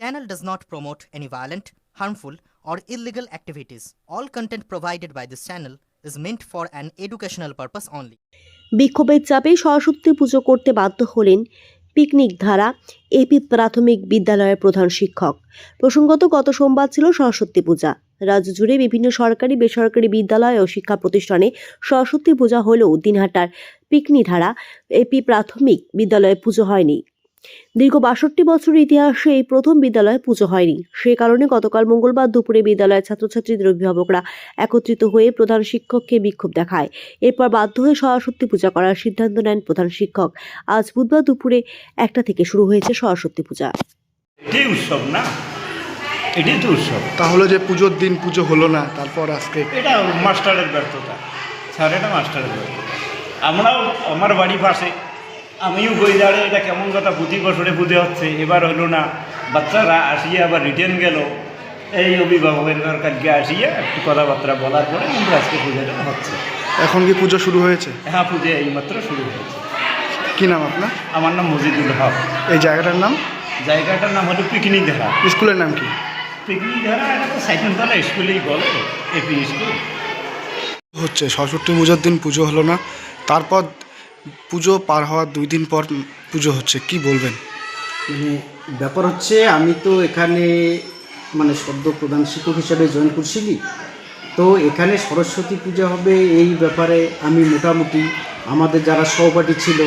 Channel does not promote any violent, harmful, or illegal activities. All content provided by this channel is meant for an educational purpose only. বিক্ষোভের চাপে সরস্বতী পুজো করতে বাধ্য হলেন picnic ধারা AP প্রাথমিক বিদ্যালয়ের প্রধান শিক্ষক প্রসঙ্গত গত সোমবার ছিল সরস্বতী পূজা রাজ্য জুড়ে বিভিন্ন সরকারি বেসরকারি বিদ্যালয় ও শিক্ষা প্রতিষ্ঠানে সরস্বতী পূজা হলেও দিনহাটার পিকনি ধারা এপি প্রাথমিক বিদ্যালয়ে পুজো হয়নি দীর্ঘ বাষট্টি বছরের ইতিহাসে এই প্রথম বিদ্যালয়ে পুজো হয়নি। সে কারণে গতকাল মঙ্গলবার দুপুরে বিদ্যালয়ের ছাত্রছাত্রীদের অভিভাবকরা একত্রিত হয়ে প্রধান শিক্ষককে বিক্ষোভ দেখায়। এরপর বাধ্য হয়ে সরস্বতী পূজা করার সিদ্ধান্ত নেন প্রধান শিক্ষক। আজ বুধবার দুপুরে একটা থেকে শুরু হয়েছে সরস্বতী পূজা। এটাই উৎসব না? এটাই তো উৎসব। তাহলে যে পুজোর দিন পুজো হলো না তারপর আজকে? এটা মাস্টারের ব্যর্থতা। স্যার এটা মাস্টারের ব্যর্থতা। আমরাও আমার বাড়ি পাশে আমিও বই দাঁড়ে এটা কেমন কথা? প্রতি বছরে পুজো হচ্ছে। এবার হলো না বাচ্চারা আসিয়ে আবার রিটার্ন গেল। এই অভিভাবকের কালকে আসিয়ে একটু কথাবার্তা বলার পরে কিন্তু আজকে পুজোটা হচ্ছে। এখন কি পুজো শুরু হয়েছে? হ্যাঁ পুজো এইমাত্র শুরু হয়েছে। কি নাম আপনার? আমার নাম মজিদুল হক। এই জায়গাটার নাম? জায়গাটার নাম হলো পিকনিক ধারা। স্কুলের নাম কি? পিকনিক ধারা এটা তো সাইকেলতলা স্কুলেই বলে এপি স্কুল। হচ্ছে সরস্বতী পুজোর দিন পুজো হলো না। তারপর পুজো পার হওয়ার দুই দিন পর পুজো হচ্ছে, কি বলবেন? মানে ব্যাপার হচ্ছে, আমি তো এখানে মানে সদ্য প্রধান শিক্ষক হিসাবে জয়েন করছিলি তো এখানে সরস্বতী পূজা হবে এই ব্যাপারে আমি মোটামুটি আমাদের যারা সহপাঠী ছিল,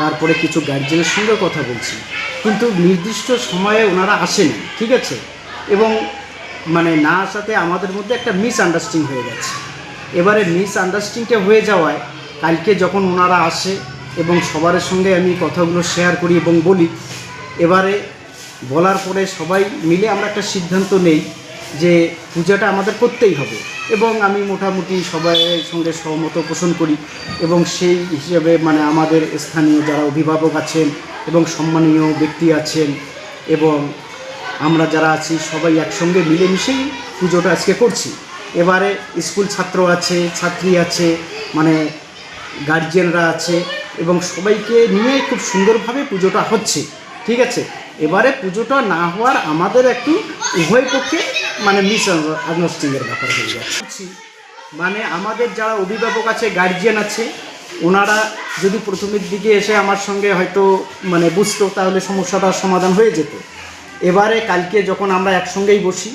তারপরে কিছু গার্জেনের সঙ্গে কথা বলছি। কিন্তু নির্দিষ্ট সময়ে ওনারা আসেনি, ঠিক আছে? এবং মানে না আসাতে আমাদের মধ্যে একটা মিস আন্ডারস্ট্যান্ডিং হয়ে গেছে। এবারে মিস আন্ডারস্ট্যান্ডিংটা হয়ে যাওয়ায় কালকে যখন ওনারা আসে এবং সবার সঙ্গে আমি কথাগুলো শেয়ার করি এবং বলি, এবারে বলার পরে সবাই মিলে আমরা একটা সিদ্ধান্ত নেই যে পূজাটা আমাদের করতেই হবে এবং আমি মোটামুটি সবাইয়ের সঙ্গে সহমত পোষণ করি এবং সেই হিসেবে মানে আমাদের স্থানীয় যারা অভিভাবক আছেন এবং সম্মানীয় ব্যক্তি আছেন এবং আমরা যারা আছি সবাই একসঙ্গে মিলেমিশেই পুজোটা আজকে করছি। এবারে স্কুল ছাত্র আছে, ছাত্রী আছে মানে গার্জিয়ানরা আছে এবং সবাইকে নিয়ে খুব সুন্দরভাবে পুজোটা হচ্ছে, ঠিক আছে? এবারে পুজোটা না হওয়ার আমাদের একটু উভয় পক্ষে মানে মিস আন্ডারস্ট্যান্ডিংয়ের ব্যাপার হয়ে যাচ্ছে মানে আমাদের যারা অভিভাবক আছে গার্জিয়ান আছে, ওনারা যদি প্রথমের দিকে এসে আমার সঙ্গে হয়তো মানে বুঝতো, তাহলে সমস্যাটার সমাধান হয়ে যেত। এবারে কালকে যখন আমরা একসঙ্গেই বসি,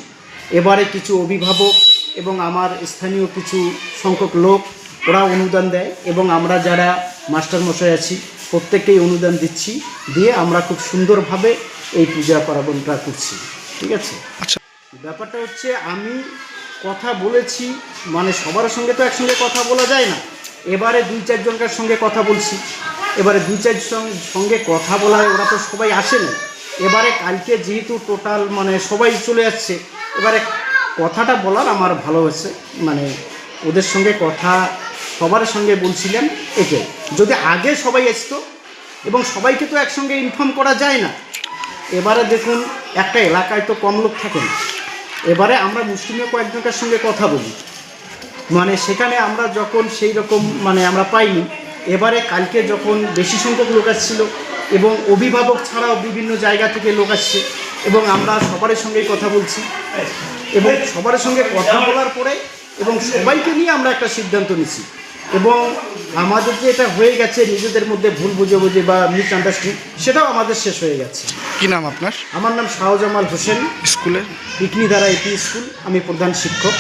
এবারে কিছু অভিভাবক এবং আমার স্থানীয় কিছু সংখ্যক লোক ওরা অনুদান দেয় এবং আমরা যারা মাস্টারমশাই আছি প্রত্যেককেই অনুদান দিচ্ছি দিয়ে আমরা খুব সুন্দরভাবে এই পূজা পার্বণটা করছি। ঠিক আছে? আচ্ছা। ব্যাপারটা হচ্ছে আমি কথা বলেছি মানে সবার সঙ্গে তো একসঙ্গে কথা বলা যায় না। এবারে দুই চারজনকার সঙ্গে কথা বলছি। এবারে দুই চার সং- সঙ্গে কথা বলায় ওরা তো সবাই আসেনি। এবারে কালকে যেহেতু টোটাল মানে সবাই চলে যাচ্ছে এবারে কথাটা বলার আমার ভালো হয়েছে। মানে ওদের সঙ্গে কথা সবার সঙ্গে বলছিলেন এটাই যদি আগে সবাই আসতো এবং সবাইকে তো একসঙ্গে ইনফর্ম করা যায় না, এবারে দেখুন, একটা এলাকায় তো কম লোক থাকে না। এবারে আমরা মুসলিমের কয়েকজনের সঙ্গে কথা বলি। মানে সেখানে আমরা যখন সেই রকম মানে আমরা পাইনি, এবারে কালকে যখন বেশি সংখ্যক লোক আসছিল এবং অভিভাবক ছাড়াও বিভিন্ন জায়গা থেকে লোক আসছে এবং আমরা সবার সঙ্গেই কথা বলছি এবং সবার সঙ্গে কথা বলার পরে এবং সবাইকে নিয়ে আমরা একটা সিদ্ধান্ত নিছি। এবং আমাদের যে এটা হয়ে গেছে নিজেদের মধ্যে ভুল বুঝে বুঝে বা মিস আন্ডারস্ট্যান্ডিং সেটাও আমাদের শেষ হয়ে গেছে। কি নাম আপনার? আমার নাম শাহজামাল হোসেন। স্কুলের পিকনি দ্বারা এটি স্কুল আমি প্রধান শিক্ষক।